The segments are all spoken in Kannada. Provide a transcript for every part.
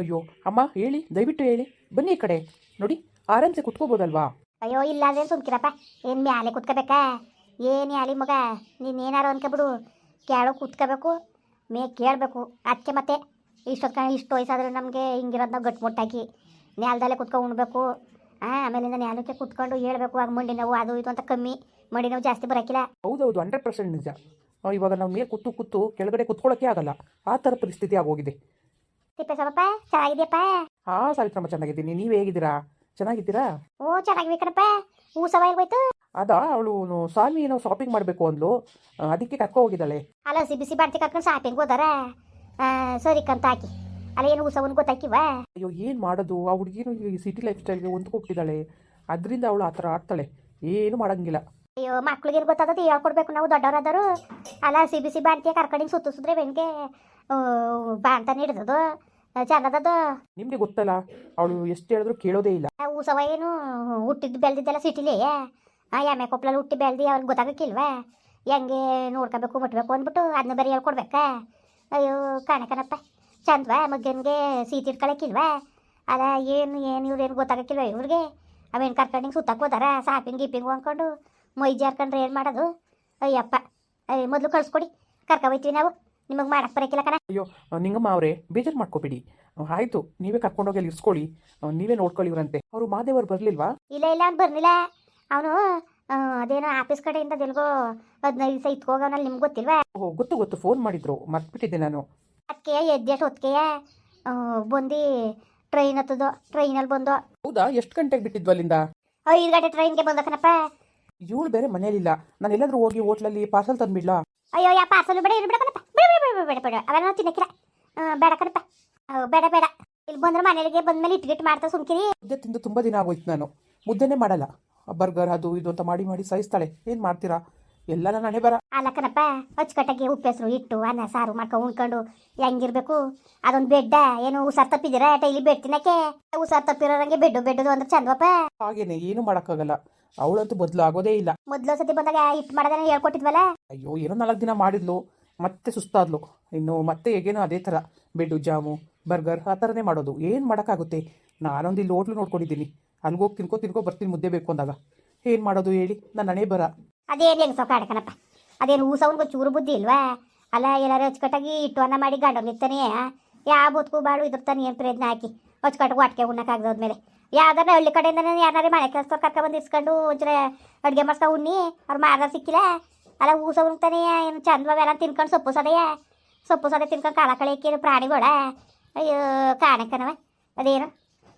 ಅಯ್ಯೋ ಅಮ್ಮ ಹೇಳಿ ದಯವಿಟ್ಟು ಹೇಳಿ. ಬನ್ನಿ ಈ ಕಡೆ. ನೋಡಿ ಆರಾಮ್ಸೆ ಕುತ್ಕೋಬೋದಲ್ವಾ? ಅಯ್ಯೋ ಇಲ್ಲ ಅಂದ್ರೆ ಸುಮ್ಕಿರಪ್ಪ. ಏನು ಮ್ಯಾಲೆ ಕುತ್ಕೋಬೇಕಾ? ಏನು ಯಾಲಿ ಮಗ? ನೀನು ಏನಾರು ಅನ್ಕೊಬಿಡು. ಕೇಳೋ ಕುತ್ಕೋಬೇಕು. ಮೇ ಕೇಳಬೇಕು. ಅದಕ್ಕೆ ಮತ್ತೆ. ಇಷ್ಟೊತ್ತು ಇಷ್ಟು ವಯಸ್ಸಾದ್ರೆ ನಮಗೆ ಹಿಂಗಿರೋದು ನಾವು ಗಟ್ಟಿಮುಟ್ಟಾಕಿ ನ್ಯಾಲ್ದಲ್ಲೇ ಕುತ್ಕೊಂಡು ಉಣ್ಬೇಕು. ಹಾಂ ಆಮೇಲಿಂದ ನ್ಯಾಲಕ್ಕೆ ಕುತ್ಕೊಂಡು ಹೇಳಬೇಕು. ಆಗ ಮಂಡಿ ನೋವು ಅದು ಇದು ಅಂತ ಕಮ್ಮಿ. ಮಂಡಿ ನೋವು ಜಾಸ್ತಿ ಬರೋಕ್ಕಿಲ್ಲ ಹೌದೌದು ಹಂಡ್ರೆಡ್ ಪರ್ಸೆಂಟ್ ನಿಜ. ಇವಾಗ ನಾವು ಮೇಲೆ ಕುತ್ತು ಕೂತು ಕೆಳಗಡೆ ಕುತ್ಕೊಳ್ಳೋಕ್ಕೆ ಆಗಲ್ಲ. ಆ ಥರ ಪರಿಸ್ಥಿತಿ ಆಗೋಗಿದೆ. ತಿಪ್ಪೇಸಪ್ಪ ಚೆನ್ನಾಗಿದೆಯಪ್ಪ? ಹಾಂ ಸಾವಿತ್ರಮ್ಮ ಚೆನ್ನಾಗಿದ್ದೀನಿ. ನೀವು ಹೇಗಿದ್ದೀರಾ? ಚೆನ್ನಾಗಿದ್ದೀರಾ? ಓ ಚೆನ್ನಾಗಿ ಕಣಪ್ಪ ಹೂ ಸವ ಹೋಯ್ತು? ಅದ ಅವಳು ಸಾಲ್ವಿ ಏನೋ ಶಾಪಿಂಗ್ ಮಾಡಬೇಕು ಅಂದ್ಲು. ಅದಕ್ಕೆ ಕರ್ಕೊ ಹೋಗಿದ್ದಾಳೆ. ಅಲ್ಲ ಹಸಿ ಬಿಸಿ ಬಾಡ್ತಿ ಕರ್ಕೊಂಡು ಶಾಪಿಂಗ್ ಹೋದಾರ? ಸರಿ ಕಂತ ಹಾಕಿ. ಅಲ್ಲ ಏನು ಉಸವನ್ ಗೊತ್ತಾಕಿವ ಅಯ್ಯೋ ಏನು ಮಾಡೋದು? ಆ ಹುಡುಗಿನೂ ಈ ಸಿಟಿ ಲೈಫ್ ಸ್ಟೈಲ್ಗೆ ಹೊಂದ್ಕೊಬಿಟ್ಟಿದ್ದಾಳೆ ಅದರಿಂದ ಅವಳು ಆ ಥರ ಆಡ್ತಾಳೆ ಏನು ಮಾಡೋಂಗಿಲ್ಲ. ಅಯ್ಯೋ ಮಕ್ಳಿಗೆ ಗೊತ್ತಾದದು ಹೇಳ್ಕೊಡ್ಬೇಕು ನಾವು ದೊಡ್ಡವರಾದರು ಅಲ್ಲ ಸಿ ಬಿಸಿ ಬಾಡ್ತಿ ಸುತ್ತ ಸುತ್ತಿಸಿದ್ರೆ ಬೆನ್ಗೆ ಬಾ ಅಂತ ಹಿಡ್ದದು ಚಂದದದು ನಿಮಗೆ ಗೊತ್ತಲ್ಲ ಅವಳು ಎಷ್ಟು ಹೇಳಿದ್ರು ಕೇಳೋದೇ ಇಲ್ಲ. ಉಸವ ಏನು ಹುಟ್ಟಿದ್ದು ಬೆಳೆದಿದ್ದೆಲ್ಲ ಸಿಟಿಲಿ? ಆ ಎಮ್ಮೆ ಕೊಪ್ಪಲಲ್ಲಿ ಹುಟ್ಟಿ ಬೆಳ್ದಿ ಅವ್ರಿಗೆ ಗೊತ್ತಾಗಕ್ಕಿಲ್ವಾ? ಹೆಂಗೆ ನೋಡ್ಕೋಬೇಕು ಮುಟ್ಬೇಕು ಅಂದ್ಬಿಟ್ಟು ಅದನ್ನ ಬೇರೆ ಹೇಳ್ಕೊಡ್ಬೇಕಾ? ಅಯ್ಯೋ ಕಾಣಕನಪ್ಪ ಚಂದ್ವ ಮಗನಿಗೆ ಸೀಟ್ ಇಟ್ಕೊಳಕ್ಕಿಲ್ವಾ? ಅದ ಏನು ಏನು ಇವ್ರು ಏನು ಗೊತ್ತಾಗಕ್ಕಿಲ್ವ ಇವ್ರಿಗೆ? ಅವೇನು ಕರ್ಕೊಂಡು ಸುತ್ತಕ್ಕೆ ಹೋದಾರ ಸಾಪಿಂಗ್ ಗೀಪಿಂಗ್ ಅಂದ್ಕೊಂಡು ಮೈ ಜಾರ್ಕೊಂಡ್ರೆ ಏನು ಮಾಡೋದು? ಅಯ್ಯಪ್ಪ ಅಯ್ಯ ಮೊದಲು ಕಳಿಸ್ಕೊಡಿ ಕರ್ಕೊ ಹೋಯ್ತೀವಿ ನಾವು. ನಿಮಗೆ ಮಾಡಕ್ಕೆ ಬರೋಕ್ಕಿಲ್ಲ ಕಣ. ಅಯ್ಯೋ ನಿಂಗಮ್ಮ ಅವರೇ ಬೇಜಾರು ಮಾಡ್ಕೋಬೇಡಿ. ಆಯಿತು ನೀವೇ ಕರ್ಕೊಂಡೋಗಿ ಅಲ್ಲಿ ಇರಿಸ್ಕೊಳ್ಳಿ. ನೀವೇ ನೋಡ್ಕೊಳ್ಳಿವ್ರಂತೆ ಅವರು ಮಾದೇವರು ಬರಲಿಲ್ವಾ? ಇಲ್ಲ ಇಲ್ಲ ಅವ್ನು ಬರ್ಲಿಲ್ಲ. ಅವನು ಅದೇನೋ ಆಫೀಸ್ ಕಡೆಯಿಂದ ಎಲ್ಗೋ ಹದಿನೈದು ದಿವಸ ಇತ್ಕೋಗವನಲ್ಲಿ ನಿಮ್ಗೆ ಗೊತ್ತಿಲ್ವಾ? ಓಹ್ ಗೊತ್ತು ಗೊತ್ತು ಫೋನ್ ಮಾಡಿದ್ರು ಮರ್ತ್ಬಿಟ್ಟಿದ್ದೆ ನಾನು. ಅದಕ್ಕೆ ಎದ್ದೆಷ್ಟು ಹೊತ್ತಿಗೆ ಬಂದು ಟ್ರೈನ್ ಹತ್ತದು ಟ್ರೈನಲ್ಲಿ ಬಂದು. ಹೌದಾ ಎಷ್ಟು ಗಂಟೆಗೆ ಬಿಟ್ಟಿದ್ವು ಅಲ್ಲಿಂದ? ಐದು ಗಂಟೆ ಟ್ರೈನ್ಗೆ ಬಂದ ಕಣಪ್ಪ. ಇವಳು ಬೇರೆ ಮನೇಲಿಲ್ಲ ನಾನು ಎಲ್ಲಾದ್ರೂ ಹೋಗಿ ಹೋಟ್ಲಲ್ಲಿ ಪಾರ್ಸಲ್ ತಂದ್ಬಿಡ್ಲಾ? ಅಯ್ಯೋ ಯಾ ಪಾರ್ಸಲ್ ಬೇಡ ಇರ್ಬಿಡ ಬಿಡಕನಪ್ಪ ಬೇಡ ಬೇಡ ಬೇಡ ಅವೆಲ್ಲ ತಿನ್ನಕ್ಕಿಲ್ಲ. ಬೇಡ ಕಣಪ್ಪ. ಬೇಡ ಬೇಡ. ಇಲ್ಲಿ ಬಂದ್ರೆ ಮನೆಗೆ ಬಂದ್ಮೇಲೆ ಇಟ್ಗಿಟ್ ಮಾಡ್ತಾ ಸುಮ್ಕಿರಿ. ಮುದ್ದೆ ತಿಂದು ತುಂಬಾ ದಿನ ಆಗೋಯ್ತು ನಾನು. ಮುದ್ದೆನೇ ಮಾಡಲ್ಲ. ಬರ್ಗರ್ ಅದು ಇದು ಅಂತ ಮಾಡಿ ಮಾಡಿ ಸಾಯಿಸ್ತಾಳೆ ಏನ್ ಮಾಡ್ತೀರಾ? ಎಲ್ಲ ನನ್ನ ಹಣೆ ಬರ. ಅಲ್ಲ ಕಣಪ್ಪ ಅಚ್ಚುಕಟ್ಟಾಗಿ ಉಪ್ಪೆಸರು ಇಟ್ಟು ಅನ್ನ ಸಾರು ಮಾಡ್ಕೊಂಡು ಉಣ್ಕೊಂಡು ಹೆಂಗಿರ್ಬೇಕು? ಅದೊಂದು ಬೆಡ್ಡ ಏನು ಉಸಾರ್ ತಪ್ಪಿದಿರ ಡೈಲಿ ಬೆಡ್ ತಿನ್ನಕ್ಕೆ? ಉಸಾರ್ ತಪ್ಪಿರೋರಂಗೆ ಬೆಡ್ಡು ಬೆಡ್ಡು ಅಂದ್ರೆ ಚಂದವಪ್ಪ. ಹಾಗೇನೆ ಏನು ಮಾಡಕ್ಕಾಗಲ್ಲ. ಅವಳಂತೂ ಬದ್ಲು ಆಗೋದೇ ಇಲ್ಲ. ಮೊದ್ಲು ಸತಿ ಬಂದಾಗ ಇಟ್ಟು ಮಾಡೋದನ್ನ ಹೇಳ್ಕೊಟ್ಟಿದ್ವಲ್ಲ? ಅಯ್ಯೋ ಏನೋ ನಾಲ್ಕು ದಿನ ಮಾಡಿದ್ಲು. ಮತ್ತೆ ಸುಸ್ತಾದ್ಲು. ಇನ್ನು ಮತ್ತೆ ಹೇಗೇನೋ ಅದೇ ಥರ. ಬೆಡ್ಡು, ಜಾಮು, ಬರ್ಗರ್ ಆ ಥರನೇ ಮಾಡೋದು. ಏನು ಮಾಡೋಕ್ಕಾಗುತ್ತೆ? ನಾನೊಂದು ಇಲ್ಲಿ ಹೋಟ್ಲು ನೋಡ್ಕೊಂಡಿದ್ದೀನಿ. ಅಲ್ಗೋಗಿ ತಿನ್ಕೋ ತಿನ್ಕೋ ಬರ್ತೀನಿ ಮುದ್ದೆ ಬೇಕು ಅಂದಾಗ. ಏನು ಮಾಡೋದು ಹೇಳಿ? ನನ್ನ ಹಣೆ ಬರ. ಅದೇನು ಹೆಂಗ್ ಸೊಕ್ಕ ಆಡ್ಕಣಪ್ಪ? ಅದೇನು ಊಸವನ್ಗೂ ಚೂರು ಬುದ್ಧಿ ಇಲ್ವಾ? ಅಲ್ಲ, ಎಲ್ಲರೂ ಅಚ್ಚುಕಟ್ಟಾಗಿ ಇಟ್ಟು ಅನ್ನ ಮಾಡಿ ಗಂಡೋಗಿರ್ತಾನೆ ಯಾವ ಬದುಕು ಬಾಳು ಇದ್ರತಾನೆ ಏನು ಪ್ರಯತ್ನ ಹಾಕಿ? ಅಚ್ಚುಕಟ್ಟಾಗಿ ವಾಟ್ಕೆ ಉಣ್ಣಕ್ಕಾಗ್ದೋದ್ಮೇಲೆ ಯಾವ್ದಾರ ಹಳ್ಳಿ ಕಡೆಯಿಂದ ಯಾರು ಮನೆ ಕೆಲಸ ಕರ್ಕೊಂಡು ಬಂದು ಇಸ್ಕೊಂಡು ಒಂಚೂರ ಅಡುಗೆ ಮಾಡ್ಸ್ಕೊ ಉಣ್ಣಿ, ಅವ್ರು ಮಾರ ಸಿಕ್ಕಿಲ್ಲ? ಅಲ್ಲ ಊಸ ಉಣ್ತಾನೆ ಏನು ಚಂದವೆಲ್ಲ ತಿನ್ಕೊಂಡು ಸೊಪ್ಪು ಸದೆಯ? ಸೊಪ್ಪು ಸದೆ ತಿನ್ಕೊಂಡು ಕಾಲ ಕಳೆಯಕ್ಕೆ ಪ್ರಾಣಿಗಳ? ಅಯ್ಯೋ, ಕಾಣಕ್ಕನವ, ಅದೇನು?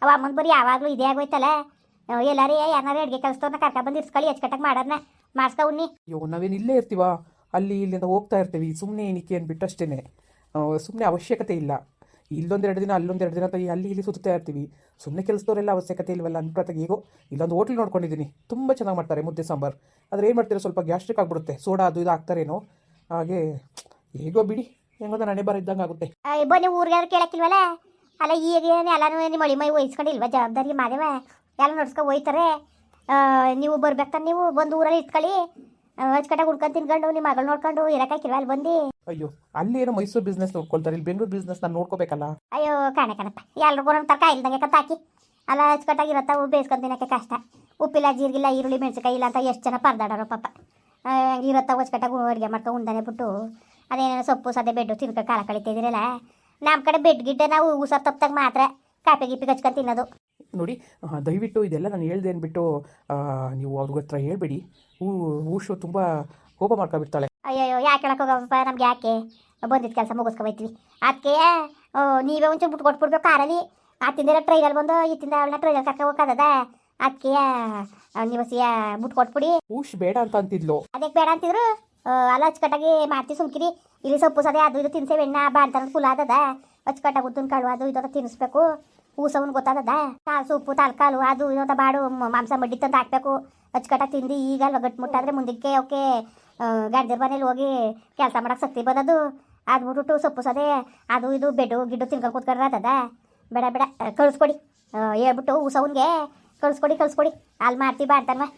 ಅವ ಅಮ್ಮನ ಬರೀ ಯಾವಾಗಲೂ ಇದೇ ಆಗೋಯ್ತಲ್ಲ? ಎಲ್ಲಾರೇ ಯಾರು ಅಡುಗೆ ಕಲಿಸ್ತವ್ರನ್ನ ಕರ್ಕ ಬಂದು ಇರ್ಸ್ಕೊಳ್ಳಿ, ಅಚ್ಚುಕಟ್ಟಾಗಿ ಮಾಡೋದನ್ನ ಮಾಡಿಸ್ಕೊ ಉಣ್ಣಿ. ಅಯ್ಯೋ ನಾವೇನು ಇಲ್ಲೇ ಇರ್ತೀವ? ಅಲ್ಲಿ ಇಲ್ಲಿಂದ ಹೋಗ್ತಾ ಇರ್ತೀವಿ ಸುಮ್ಮನೆ ಏನಕ್ಕೆ ಅಂದ್ಬಿಟ್ಟಷ್ಟೇ ಸುಮ್ಮನೆ ಅವಶ್ಯಕತೆ ಇಲ್ಲ. ಇಲ್ಲೊಂದೆರಡು ದಿನ ಅಲ್ಲೊಂದೆರಡು ದಿನ ಅಂತ ಅಲ್ಲಿ ಇಲ್ಲಿ ಸುತ್ತಾ ಇರ್ತೀವಿ. ಸುಮ್ಮನೆ ಕೆಲಸದವರೆಲ್ಲ ಅವಶ್ಯಕತೆ ಇಲ್ವಲ್ಲ? ಅನ್ಪ್ರತಾಗಿ ಈಗೋ ಇಲ್ಲೊಂದು ಹೋಟ್ಲ್ ನೋಡ್ಕೊಂಡಿದ್ದೀನಿ ತುಂಬ ಚೆನ್ನಾಗಿ ಮಾಡ್ತಾರೆ ಮುದ್ದೆ ಸಾಂಬಾರು. ಆದರೆ ಏನು ಮಾಡ್ತೀರಾ? ಸ್ವಲ್ಪ ಗ್ಯಾಸ್ಟ್ರಿಕ್ ಆಗಿಬಿಡುತ್ತೆ. ಸೋಡಾ ಅದು ಇದು ಹಾಕ್ತಾರೇನೋ ಹಾಗೆ ಹೇಗೋ ಬಿಡಿ. ಹೆಂಗೋ ನಾನು ಬರ ಇದ್ದಂಗೆ ಆಗುತ್ತೆ. ಬನ್ನಿ ಊರಿಗೆ ಕೇಳಕ್ಕಿಲ್ವಲ್ಲ? ಅಲ್ಲ ಈಗ ಎಲ್ಲಾನು ನಿಮ್ಮ ಮಳಿ ಮೈ ವಹಿಸ್ಕೊಂಡಿಲ್ವ ಜವಾಬ್ದಾರಿ ಮಾದೇವ. ಎಲ್ಲ ನಡ್ಸ್ಕೊ ಹೋಯ್ತಾರೆ ನೀವು ಬರ್ಬೇಕಾದ್ರೆ ನೀವು ಬಂದು ಊರಲ್ಲಿ ಇಟ್ಕೊಳ್ಳಿ. ಹಚ್ಕಟ್ಟಾಗಿ ಹುಡ್ಕೊಂಡು ತಿನ್ಕೊಂಡು ನಿಮ್ಮ ಮಗಳು ನೋಡ್ಕೊಂಡು ಇರಕ್ಕಾಕಿಲ್ವ ಅಲ್ಲಿ ಬಂದು. ಅಯ್ಯೋ ಅಲ್ಲಿ ಏನೋ ಮೈಸೂರು ಬಿಸ್ನೆಸ್ ನೋಡ್ಕೊಳ್ತಾರೆ ಇಲ್ಲಿ ಬೆಂಗಳೂರು ಬಿಸ್ನೆಸ್ ನಾನು ನೋಡ್ಕೋಬೇಕಲ್ಲ? ಅಯ್ಯೋ ಕಾಣೆ ಕಣಪ್ಪ ಎಲ್ರಿಗೂ ನಮ್ಮ ತರಕ ಇಲ್ದಂಗೆ ಕತ್ತ ಹಾಕಿ. ಅಲ್ಲ ಅಚ್ಚುಕಟ್ಟಾಗಿ ಇರತ್ತಾವು ಬೇಯಿಸ್ಕೊಂಡು ತಿನ್ನಕ್ಕೆ ಕಷ್ಟ. ಉಪ್ಪಿಲ್ಲ ಜೀರಿಗಿಲ್ಲ ಈರುಳ್ಳಿ ಮೆಣಸಿಕಾಯಿ ಇಲ್ಲ ಅಂತ ಎಷ್ಟು ಜನ ಪರದಾಡೋರು ಪಾಪ. ಇರತ್ತ ಅಚ್ಚುಕಟ್ಟಾಗಿ ಅಡುಗೆ ಮಾಡ್ಕೊಂಡು ಉಂದನೆ ಬಿಟ್ಟು ಅದೇನೇನೋ ಸೊಪ್ಪು ಸದೆ ಬೆಡ್ಡು ತಿನ್ಕೊಂಡು ಕಾಲ ಕಳಿತಿದ್ದೀರಲ್ಲ ನಮ್ಮ ಕಡೆ ಬೆಡ್ ಗಿಡ್ಡೆ ನಾವು ಉಸರ್ ತಪ್ಪದಾಗ ಮಾತ್ರ ಕಾಪಿ ಗಿಪ್ಪಿ ಕಚ್ಕೊಂಡು ತಿನ್ನೋದು. ನೋಡಿ ದಯವಿಟ್ಟು ಇದೆಲ್ಲ ನಾನು ಹೇಳ್ದೆ ಅಂದ್ಬಿಟ್ಟು ನೀವು ಅವ್ರ ಹತ್ರ ಹೇಳ್ಬೇಡಿ. ಹೂ ಹೂಶು ತುಂಬ ಕೋಪ ಮಾಡ್ಕೊಬಿಡ್ತಾಳೆ. ಅಯ್ಯಯ್ಯೋ ಯಾಕೆ ಹೇಳಕ್ಕೆ ಹೋಗಪ್ಪ ನಮ್ಗೆ ಯಾಕೆ? ಬಂದಿದ್ದ ಕೆಲಸ ಮುಗಿಸ್ಕೊಬೈತೀವಿ ಅದಕ್ಕೆ ನೀವೇ ಒಂಚೂರು ಬಿಟ್ಟು ಕೊಟ್ಬಿಡ್ಬೇಕು ಕಾರಲ್ಲಿ ಆತಿಂದ ಟ್ರೈನಲ್ಲಿ ಬಂದು ಇತ್ತಿಂದ ಅವಳನ್ನ ಟ್ರೈನಲ್ಲಿ ಕರ್ಕ ಹೋಗೋದದ ಅದಕ್ಕೆ ನೀವು ಸಿಯ ಬಿಟ್ಟು ಕೊಟ್ಬಿಡಿ. ಹುಷ್ ಬೇಡ ಅಂತ ಅಂತಿದ್ಲು. ಅದಕ್ಕೆ ಬೇಡ ಅಂತಿದ್ರು. ಅಲ್ಲ ಅಚ್ಚುಕಟ್ಟಾಗಿ ಮಾಡ್ತೀವಿ ಸುಮ್ಕಿರಿ. ಇಲ್ಲಿ ಸೊಪ್ಪು ಸದೇ ಅದು ಇದು ತಿನ್ಸೇವೆ ಎಣ್ಣ ಅಂತ ಫುಲ್ ಆದದ. ಅಚ್ಚುಕಟ್ಟಾಗಿ ಉದ್ದಿನ ಕಾಳು ಅದು ಇದು ಅಂತ ತಿನ್ನಿಸ್ಬೇಕು ಊಸವನ್ ಗೊತ್ತಾದದ ಕಾಲು ಸೊಪ್ಪು ತಲ್ಕಾಲು ಅದು ಇನ್ನೊಂದು ಬಾಡು ಮಾಂಸ ಮಡ್ಡಿ ತಂದು ಹಾಕ್ಬೇಕು. ಅಚ್ಚುಕಟ್ಟಾಗಿ ತಿಂದು ಈಗ ಗಟ್ಟು ಮುಟ್ಟಾದ್ರೆ ಮುಂದಕ್ಕೆ, ಓಕೆ ಗಂಡರ ಮನೇಲಿ ಹೋಗಿ ಕೆಲಸ ಮಾಡಕ್ಕೆ ಶಕ್ತಿ ಬಂದದು ಅದು ಬಿಟ್ಬಿಟ್ಟು ಸೊಪ್ಪು ಸದೆ, ಅದು ಇದು ಬೆಡ್ಡು ಗಿಡ್ಡು ತಿನ್ಕೊಂಡು ಕೂತ್ಕೊಂಡ್ರೆ ಆತದ? ಬೇಡ ಬೇಡ, ಕಳ್ಸ್ಕೊಡಿ. ಹೇಳ್ಬಿಟ್ಟು ಊಸವನ್ಗೆ ಕಳಿಸ್ಕೊಡಿ ಕಳಿಸ್ಕೊಡಿ. ಅಲ್ಲಿ ಮಾಡ್ತೀವಿ ಬಾಡ್ತಾನವ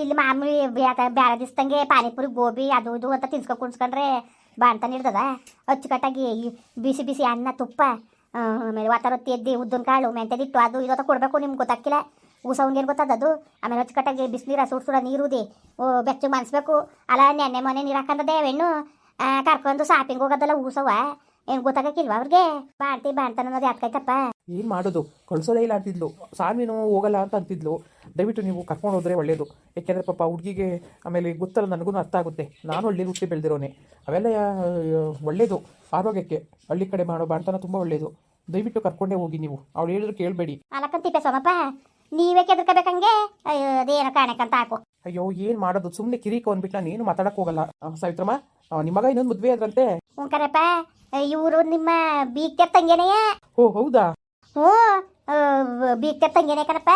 ಇಲ್ಲಿ ಮಾಮೂಲಿ ಬ್ಯಾಡ ದಿಸ್ದಂಗೆ ಪಾನಿಪುರಿ, ಗೋಬಿ, ಅದು ಇದು ಅಂತ ತಿನ್ಸ್ಕೊ ಕುಣ್ಸ್ಕೊಂಡ್ರೆ ಬಾಣ್ತಾನೆ ಇರ್ತದ ಅಚ್ಚುಕಟ್ಟಾಗಿ ಬಿಸಿ ಬಿಸಿ ಅನ್ನ ತುಪ್ಪ ಆಮೇಲೆ ವಾತಾರೊತ್ತಿ ಎದ್ದಿ ಉದ್ದಿನ ಕಾಳು ಮೆಂತೆದಿಟ್ಟು ಅದು ಇದು ಕೊಡಬೇಕು ನಿಮ್ಗೆ ಗೊತ್ತಾಗಿಲ್ಲ ಊಸವ್ನಿಗೇನು ಗೊತ್ತದದು ಆಮೇಲೆ ಹೊಚ್ಕಟ್ಟಾಗಿ ಬಿಸಿನೀರ ಸುಡ್ ಸುಡ ನೀರುದಿ ಓ, ಬೆಚ್ಚಗೆ ಮನ್ಸ್ಬೇಕು ಅಲ್ಲ, ನೆನ್ನೆ ಮೊನ್ನೆ ನೀರು ಹಾಕಂದದೆ ಹೆಣ್ಣು. ಕರ್ಕೊಂಡು ಶಾಪಿಂಗ್ ಹೋಗೋದಲ್ಲ ಊಸವ ಏನು ಗೊತ್ತಾಗಕ್ಕಿಲ್ವಾ ಅವ್ರಿಗೆ? ಬಾಣ್ತಿ ಬಾಣ್ತಾನ ಅನ್ನೋದು ಯಾಕೈತಪ್ಪ ಏನು ಮಾಡೋದು? ಕಳ್ಸೋದೇ ಇಲ್ಲ ಅಂತಿದ್ಲು. ಸಾಮಿನೂ ಹೋಗಲ್ಲ ಅಂತ ಅಂತಿದ್ಲು. ದಯವಿಟ್ಟು ನೀವು ಕರ್ಕೊಂಡು ಹೋದ್ರೆ ಒಳ್ಳೇದು. ಯಾಕೆಂದರೆ ಪಾಪ ಹುಡುಗಿಗೆ ಆಮೇಲೆ ಗೊತ್ತಲ್ಲ ನನಗೂ ಅರ್ಥ ಆಗುತ್ತೆ. ನಾನು ಹಳ್ಳಿ ಹುಟ್ಟಿ ಬೆಳೆದಿರೋನೆ. ಅವೆಲ್ಲ ಒಳ್ಳೇದು. ಆರೋಗ್ಯಕ್ಕೆ. ಹಳ್ಳಿ ಕಡೆ ಮಾಡೋ ಬಾಣ್ತನ ತುಂಬ ಒಳ್ಳೇದು. ದಯವಿಟ್ಟು ಕರ್ಕೊಂಡೇ ಹೋಗಿ ನೀವು. ಅವ್ಳು ಹೇಳಿದ್ರು ಕೇಳಬೇಡಿ. ಅಲಕ್ಕಂತಿಪ್ಪೆ ಸೋಮಪ್ಪ. ನೀವೇ ಕೆದರ್ಕೋಬೇಕಂಗೆ ಅಯ್ಯೋ ಅದೇನೋ ಕಾಣಕ್ಕಂತ ಹಾಕು. ಅಯ್ಯೋ ಏನು ಮಾಡೋದು? ಸುಮ್ಮನೆ ಕಿರಿಕ ಅಂದ್ಬಿಟ್ಟು ನಾನು ಏನು ಮಾತಾಡಕ್ಕೆ ಹೋಗಲ್ಲ ಸಾವಿತ್ರಮ್ಮ ಆ, ನಿಮ್ಮ ಮಗ ಇನ್ನೊಂದು ಮದುವೆ ಆದ್ರಂತೆ. ಹ್ಞೂ ಕಣಪ್ಪ. ಇವರು ನಿಮ್ಮ ಬೀಗ್ತರ್ ತಂಗೇನೆಯ ಓ ಹೌದಾ? ಓ ಬೀಗ್ತರ್ ತಂಗೇನೆ ಕಣಪ್ಪ.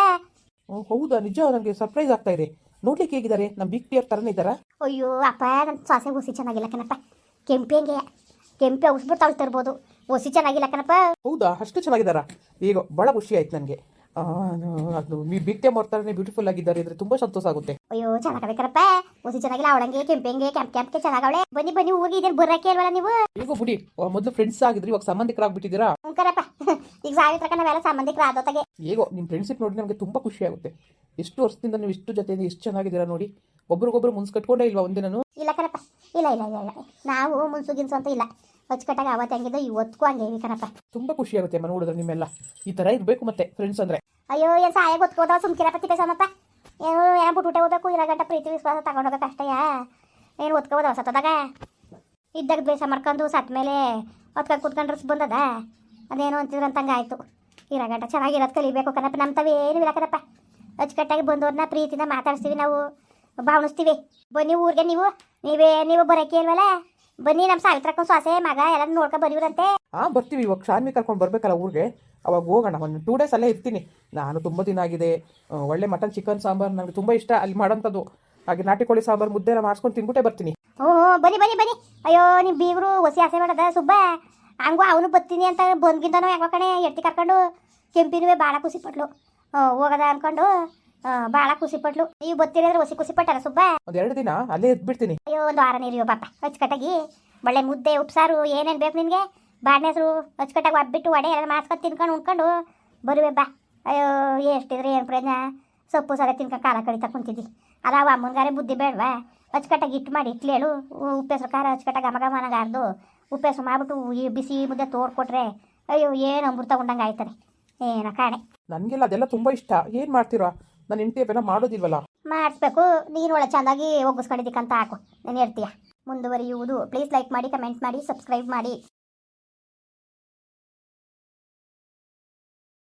ಓ ಹೌದಾ? ನಿಜ ನನಗೆ ಸರ್ಪ್ರೈಸ್ ಆಗ್ತಾ ಇದೆ. ನೋಡ್ಲಿಕ್ಕೆ ಹೇಗಿದ್ದಾರೆ? ನಮ್ಮ ಬಿಗ್ ಪಿಯರ್ ತರನೇ ಇದ್ದಾರಾ? ಅಯ್ಯೋ ಅಪ್ಪ ನನ್ನ ಸೊಸೆ ಹುಸಿ ಚೆನ್ನಾಗಿಲ್ಲ ಕಣಪ್ಪ. ಕೆಂಪಿ ಹಂಗೆ? ಕೆಂಪಿ ಉಸ್ಬಿಟ್ಟು ತಳ್ತಿರ್ಬೋದು. ಹುಸಿ ಚೆನ್ನಾಗಿಲ್ಲ ಕಣಪ್ಪ. ಹೌದಾ? ಅಷ್ಟು ಚೆನ್ನಾಗಿದ್ದಾರಾ? ಈಗ ಭಾಳ ಖುಷಿ ಆಯ್ತು ನನಗೆ. ಅದು ಬಿಟ್ಟೆ ಮರ್ತಾರೆ ಬ್ಯೂಟಿಫುಲ್ ಆಗಿದ್ದಾರೆ ಅಂದ್ರೆ ತುಂಬಾ ಸಂತೋಷ ಆಗುತ್ತೆ. ಅಯ್ಯೋ ಚೆನ್ನಾಗಬೇಕನಪ್ಪ ಒಸಿ ಚೆನ್ನಾಗಿಲ್ಲ ಅವಳಂಗೆ ಕೆಂಪಂಗೆ ಕೆಂಪ್ ಕೆಂಪ್ಗೆ ಚೆನ್ನಾಗವಳೆ ಬನ್ನಿ ಬನ್ನಿ ಊರಿಗೆ ಇದೇನು ಬರಕ್ಕೆ ಇಲ್ವಲ್ಲ ನೀವು? ಈಗ ಬಿಡಿ. ಮೊದಲು ಫ್ರೆಂಡ್ಸ್ ಆಗಿದ್ರಿ ಇವಾಗ ಸಂಬಂಧಿಕರಾಗ್ಬಿಟ್ಟಿದ್ದೀರಾ? ಹ್ಞೂ ಕಣಪ್ಪ ಈಗ ಸಾವಿತ್ರಕ್ಕ ನಾವೆಲ್ಲ ಸಂಬಂಧಿಕರ ಆದೋತಾಗೆ ಹೇಗೋ ನಿಮ್ಮ ಫ್ರೆಂಡ್ಶಿಪ್ ನೋಡಿ ನಮಗೆ ತುಂಬಾ ಖುಷಿ ಆಗುತ್ತೆ. ಎಷ್ಟು ವರ್ಷದಿಂದ ನೀವು ಇಷ್ಟು ಜೊತೆಯಿಂದ ಎಷ್ಟು ಚೆನ್ನಾಗಿದ್ದೀರಾ ನೋಡಿ. ಒಬ್ರಿಗೊಬ್ರು ಮುನ್ಸ್ ಕಟ್ಕೊಂಡೇ ಇಲ್ವಾ ಒಂದಿನೂ ಇಲ್ಲ ಕಣಪ್ಪ ಇಲ್ಲ ಇಲ್ಲ ಇಲ್ಲ ಇಲ್ಲ. ನಾವು ಮುನ್ಸು ಗಿನ್ಸು ಅಂತ ಇಲ್ಲ. ಹೊಚ್ಕಟ್ಟಾಗ ಅವತ್ತು ಹೆಂಗಿದ್ದು ಇವತ್ತಿಗೂ ಹಂಗೆ ಇವಿ ಕಣಪ್ಪ ತುಂಬ ಖುಷಿ ಆಗುತ್ತೆ ಮನೆ ನೋಡಿದ್ರೆ ನಿಮ್ಮೆಲ್ಲ. ಈ ಥರ ಇರಬೇಕು ಮತ್ತೆ ಫ್ರೆಂಡ್ಸ್ ಅಂದರೆ. ಅಯ್ಯೋ, ಏನು ಸಹಾಯ ಗೊತ್ಕೋದ ಸುಮ್ಕಿರಪ್ಪ ತಿಪ್ಪೆ ಸಮಪ್ಪ ಏನು ಏನು ಬಿಟ್ಬಿಟ್ಟೆ ಹೋಗ್ಬೇಕು ಇರೋ ಗಂಟ ಪ್ರೀತಿ ವಿಶ್ವಾಸ ತಗೊಂಡೋಗಕ್ಕೆ ಅಷ್ಟಯ್ಯ ಏನು ಒತ್ಕೋಬೋದ ಸತ್ತದಾಗ? ಇದ್ದಾಗ ದ್ವೇಷ ಮಾಡ್ಕೊಂಡು ಸತ್ತ ಮೇಲೆ ಹೊತ್ಕೊಂಡು ಕುತ್ಕೊಂಡ್ರೆ ಬಂದದ? ಅದೇನೋ ಅಂತಿದ್ರಂತ ಹಂಗೆ ಆಯಿತು. ಇರೋ ಗಂಟ ಚೆನ್ನಾಗಿರೋದು ಕಲಿಬೇಕು ಕಣಪ್ಪ ನಮ್ಮ ತಾವೇನು ಇಲ್ಲ ಕಣಪ್ಪ. ಅಚ್ಚುಕಟ್ಟಾಗಿ ಬಂದವ್ರನ್ನ ಪ್ರೀತಿಯಿಂದ ಮಾತಾಡಿಸ್ತೀವಿ ನಾವು. ಭಾವಣಿಸ್ತೀವಿ ಬನ್ನಿ ಊರಿಗೆ ನೀವು. ನೀವೇ, ನೀವು ಬರೋಕೆ ಇಲ್ವಲ್ಲ? ಬನ್ನಿ ನಮ್ಮ ಸಾವಿತ್ರಕ್ಕ ಸೊಸೆ, ಮಗ ಎಲ್ಲ ನೋಡ್ಕೊ ಬರೀವ್ರಂತೆ ಹಾಂ ಬರ್ತೀವಿ, ಇವಾಗ ಶಾನ್ವಿ ಕರ್ಕೊಂಡು ಬರಬೇಕಲ್ಲ ಊರಿಗೆ. ಅವಾಗ ಹೋಗೋಣ ಒಂದು ಟೂ ಡೇಸ್ ಅಲ್ಲೇ ಇರ್ತೀನಿ. ನಾನು ತುಂಬ ದಿನ ಆಗಿದೆ. ಒಳ್ಳೆ ಮಟನ್ ಚಿಕನ್ ಸಾಂಬಾರು ನನಗೆ ತುಂಬ ಇಷ್ಟ. ಅಲ್ಲಿ ಮಾಡೋಂಥದ್ದು. ಹಾಗೆ ನಾಟಿ ಕೋಳಿ ಸಾಂಬಾರು ಮುದ್ದೆ ಎಲ್ಲ ಮಾಡ್ಸ್ಕೊಂಡು ತಿನ್ಬಿಟ್ಟೆ ಬರ್ತೀನಿ. ಹ್ಞೂ ಹ್ಞೂ ಬನ್ನಿ ಬನ್ನಿ ಬನ್ನಿ. ಅಯ್ಯೋ ನಿಮ್ಮ ಬೀಗರು ಹೊಸಿ ಆಸೆ ಮಾಡದ? ಸುಬ್ಬ ಹಂಗೂ ಅವನು ಬರ್ತೀನಿ ಅಂತ ಬಂದ್ಗಿಂತನೂ ಯಾಕೋ ಕಣೆ ಎತ್ತಿ ಕರ್ಕೊಂಡು ಕೆಂಪಿನುವೆ ಭಾಳ ಖುಷಿ ಪಟ್ಲು ಹೋಗದ ಅನ್ಕೊಂಡು ಭಾಳ ಖುಷಿ ಪಟ್ಲು ನೀವು ಅಂದ್ರೆ ಹೊಸಿ ಖುಷಿ ಪಟ್ಟಾರ ಸುಬ್ಬ? ಒಂದು ಎರಡು ದಿನ ಅಲ್ಲೇ ಇದ್ಬಿಡ್ತೀನಿ. ಅಯ್ಯೋ ಒಂದು ವಾರ ನೀರು ಪಾಪ ಅಚ್ಚುಕಟ್ಟಾಗಿ ಒಳ್ಳೆ ಮುದ್ದೆ ಉಪ್ಸಾರು ಏನೇನು ಬೇಕು ನಿನಗೆ ಬಾಡ್ನೆ ಹೆಸರು ಅಚ್ಚುಕಟ್ಟಾಗಿ ಒಬ್ಬಿಟ್ಟು ಒಡೆ ಎಲ್ಲ ಮಾಡ್ಸ್ಕೊಂಡು ತಿನ್ಕೊಂಡು ಉಣ್ಕೊಂಡು ಬರುವೆ ಬಾ ಅಯ್ಯೋ ಎಷ್ಟಿದ್ರೆ ಏನು ಪ್ರಯೋಜನ ಸೊಪ್ಪು ಸರ ತಿನ್ಕೊಂಡು ಕಾಲ ಕಡಿತಾ ಕುಂತಿದ್ದಿ. ಅಲ್ಲ ಅವ ಅಮ್ಮನ್ಗಾರೆ ಬುದ್ಧಿ ಬೇಡವಾ? ಅಚ್ಚುಕಟ್ಟಾಗಿ ಇಟ್ಟು ಮಾಡಿ ಇಟ್ಲಿ ಹೇಳು ಉಪ್ಪೆಸರು ಖಾರ ಅಚ್ಚುಕಟ್ಟಾಗಿ ಮನಗ ಅರ್ದು. ಉಪ್ಪೆಸರು ಮಾಡ್ಬಿಟ್ಟು ಈ ಬಿಸಿ ಮುದ್ದೆ ತೋಡ್ಕೊಟ್ರೆ ಅಯ್ಯೋ ಏನು ಅಮೃತ ಉಂಡಂಗೆ ಆಯ್ತದೆ. ಏನೋ ಕಾಣೆ. ನನಗೆಲ್ಲ ಅದೆಲ್ಲ ತುಂಬ ಇಷ್ಟ. ಏನು ಮಾಡ್ತೀರಾ? ನನ್ನ ಹೆಂಡತಿ ಅವೆಲ್ಲ ಮಾಡೋದಿಲ್ವಲ್ಲ? ಮಾಡಿಸ್ಬೇಕು. ನೀನು ಒಳ್ಳೆ ಚೆಂದಾಗಿ ಒಗ್ಗಿಸ್ಕೊಂಡಿದ್ದಕ್ಕಂತ ಹಾಕು. ನಾನು ಹೇಳ್ತೀಯ? ಮುಂದುವರಿಯುವುದು. ಪ್ಲೀಸ್ ಲೈಕ್ ಮಾಡಿ ಕಮೆಂಟ್ ಮಾಡಿ ಸಬ್ಸ್ಕ್ರೈಬ್ ಮಾಡಿ.